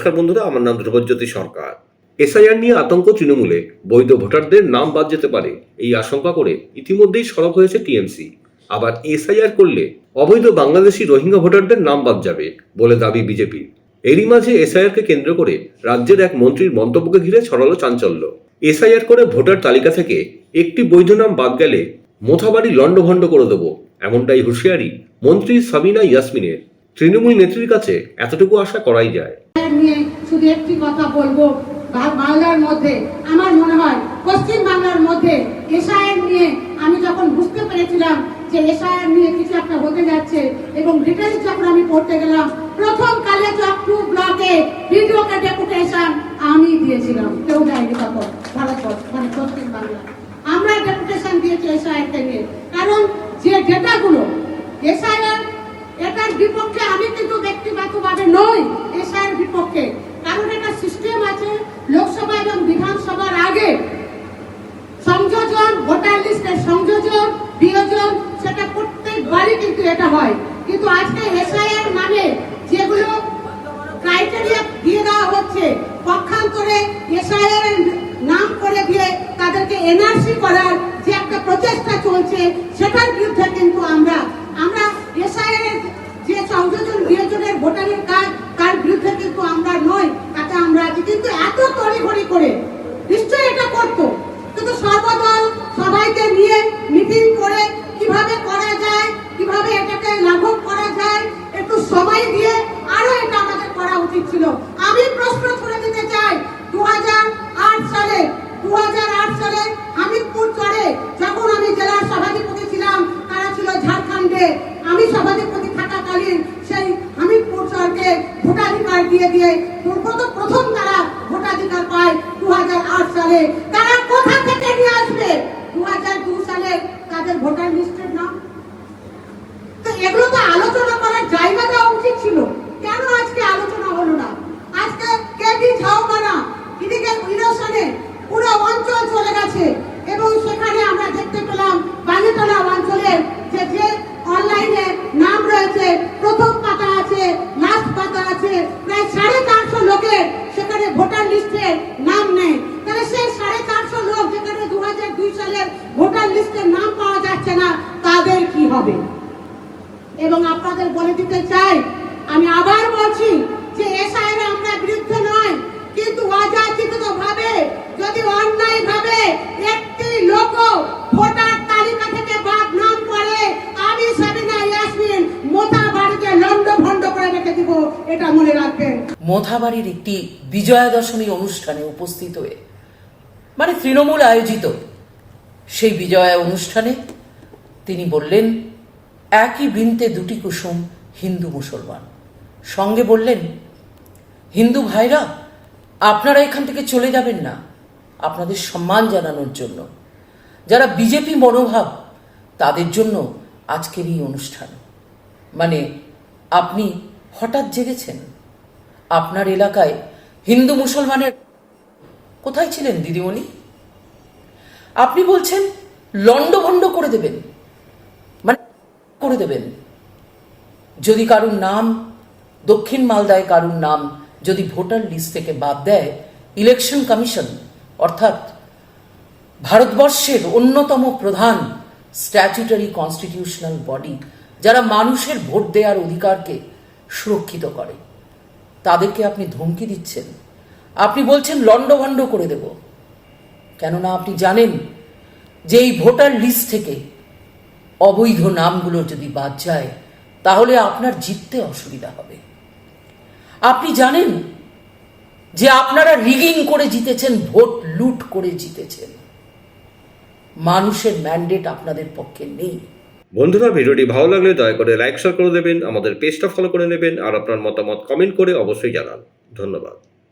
নমস্কার বন্ধুরা, আমার নাম ধ্রুবজ্যোতি সরকার। এসআইআর নিয়ে আতঙ্ক তৃণমূলে। বৈধ ভোটারদের নাম বাদ যেতে পারে, এই আশঙ্কা করে ইতিমধ্যেই সরব হয়েছে টিএমসি। আবার এসআইআর করলে অবৈধ বাংলাদেশি রোহিঙ্গা ভোটারদের নাম বাদ যাবে বলে দাবি বিজেপির এরই মাঝে এসআইআরকে কেন্দ্র করে রাজ্যের এক মন্ত্রীর মন্তব্যকে ঘিরে ছড়ালো চাঞ্চল্য। এসআইআর করে ভোটার তালিকা থেকে একটি বৈধ নাম বাদ গেলে মোথাবাড়ি লণ্ডভণ্ড করে দেবো, এমনটাই হুঁশিয়ারি মন্ত্রী সাবিনা ইয়াসমিনের। তৃণমূল নেত্রীর কাছে এতটুকু আশা করাই যায়। নিয়ে শুধু একটি কথা বলব বাংলার মধ্যে, আমার মনে হয় পশ্চিম বাংলার মধ্যে এসআইআর নিয়ে আমি যখন বুঝতে পেরেছিলাম যে এসআইআর নিয়ে কিছু একটা হতে যাচ্ছে এবং ডিটেলস যখন আমি পড়তে গেলাম, প্রথম কালে টু ব্লকে ভিডিওকে ডেপুটেশন আমি দিয়েছিলাম, কেউ দেয়নি তখন, ভারতবর্ষ মানে পশ্চিম বাংলা। আমরা ডেপুটেশন দিয়েছি এসআইআর কে নিয়ে। কারণ যে ডেটাগুলো এসআইআর এটার বিপক্ষে আমি কিন্তু ব্যক্তিগতভাবে নই, এসআইয়ের বিপক্ষে। কারণ এটা সিস্টেম আছে লোকসভা এবং বিধানসভার আগে। সংযোজন, ভোটার লিস্টের সংযোজন, বিয়োজন, সেটা প্রত্যেকবারই কিন্তু এটা হয়। কিন্তু আজকে এসআইআর নামে যেগুলো ক্রাইটেরিয়া দিয়ে দেওয়া হচ্ছে, পক্ষান্তরে এসআইআর নাম করে দিয়ে তাদেরকে এনআরসি করার যে একটা প্রচেষ্টা চলছে, সেটার বিরুদ্ধে কিন্তু আমরা বিয়োজনের ভোটারের কাজ তার বিরুদ্ধে কিন্তু আমরা নই তাতে আমরা আছি কিন্তু এত তড়িঘড়ি করে নিশ্চয়ই এটা করতো কিন্তু সর্বদল সবাইকে নিয়ে মিটিং করে কীভাবে করা যায় কীভাবে এটাকে লাঘব করা যায় একটু সময় দিয়ে আরও এটা আমাদের করা উচিত ছিল আমি প্রশ্ন ছুড়ে দিতে চাই দু সালে দু সালে হামিদপুর চরে যখন আমি জেলার সভাধিপতি ছিলাম তারা ছিল ঝাড়খণ্ডে আমি সভাধিপতি থাকাকালীন সেই হামিদপুর চরকে ভোটাধিকার দিয়ে দিয়ে প্রথম তারা ভোটাধিকার পায় দু হাজার আট সালে তারা কোথা থেকে নিয়ে আসবে দু সালে তাদের ভোটার লিস্টের নাম তো এগুলো তো আলোচনা করার জায়গা দেওয়া উচিত ছিল কেন আজকে আলোচনা হলো না আজকে কেবি ঝাউমানা এদিকে ইনোশনে পুরো অঞ্চল চলে গেছে এবং সেখানে আমরা দেখতে পেলাম বালিতলা অঞ্চলের যে যে অনলাইনে নাম রয়েছে প্রথম পাতা আছে লাস্ট পাতা আছে প্রায় সাড়ে চারশো লোকের সেখানে ভোটার লিস্টে নাম নেই তাহলে সেই সাড়ে চারশো লোক যেখানে দু হাজার দুই সালের ভোটার লিস্টে নাম পাওয়া যাচ্ছে না, তাদের কি হবে? এবং আপনাদের বলে দিতে চাই, আমি আবার বলছি যে এসআইয়ের আমরা বিরুদ্ধে নয়, কিন্তু অযাচিত ভাবে যদি অন্যায় ভাবে একটি লোক ভোটার তালিকা থেকে বাদ নাম করে আমি সাবিনা ইয়াসমিন মোটা বাড়িতে লন্ড ভন্ড করে রেখে দিব, এটা মনে রাখবেন। মোথাবাড়ির একটি বিজয়া দশমী অনুষ্ঠানে উপস্থিত হয়ে মানে তৃণমূল আয়োজিত সেই বিজয়া অনুষ্ঠানে তিনি বললেন, একই বৃন্তে দুটি কুসুম হিন্দু মুসলমান। সঙ্গে বললেন, হিন্দু ভাইরা, আপনারা এখান থেকে চলে যাবেন না। আপনাদের সম্মান জানানোর জন্য। যারা বিজেপি মনোভাব, তাদের জন্য আজকের এই অনুষ্ঠান। মানে আপনি হঠাৎ জেগেছেন। আপনার এলাকায় হিন্দু মুসলমানের কোথায় ছিলেন, দিদিমণি? আপনি বলছেন লণ্ডভণ্ড করে দেবেন। মানে করে দেবেন। যদি কারুর নাম দক্ষিণ মালদায় কারুর নাম যদি ভোটার লিস্ট থেকে বাদ দেয়, ইলেকশন কমিশন, অর্থাৎ ভারতবর্ষের অন্যতম প্রধান স্ট্যাচুটারি কনস্টিটিউশনাল বডি যারা মানুষের ভোট দেওয়ার অধিকারকে সুরক্ষিত করে, তাদেরকে আপনি ধমকি দিচ্ছেন। আপনি বলছেন লণ্ডভণ্ড করে দেব। কেননা আপনি জানেন যে এই ভোটার লিস্ট থেকে অবৈধ নামগুলো যদি বাদ যায়, তাহলে আপনার জিততে অসুবিধা হবে। আপনি জানেন যে আপনারা রিগিং করে জিতেছেন, ভোট লুট করে জিতেছেন। মানুষের ম্যান্ডেট আপনাদের পক্ষে নেই। বন্ধুরা, ভিডিওটি ভালো লাগলে দয়া করে লাইক, শেয়ার করে দেবেন, আমাদের পেজটা ফলো করে নেবেন, আর আপনার মতামত কমেন্ট করে অবশ্যই জানান। ধন্যবাদ।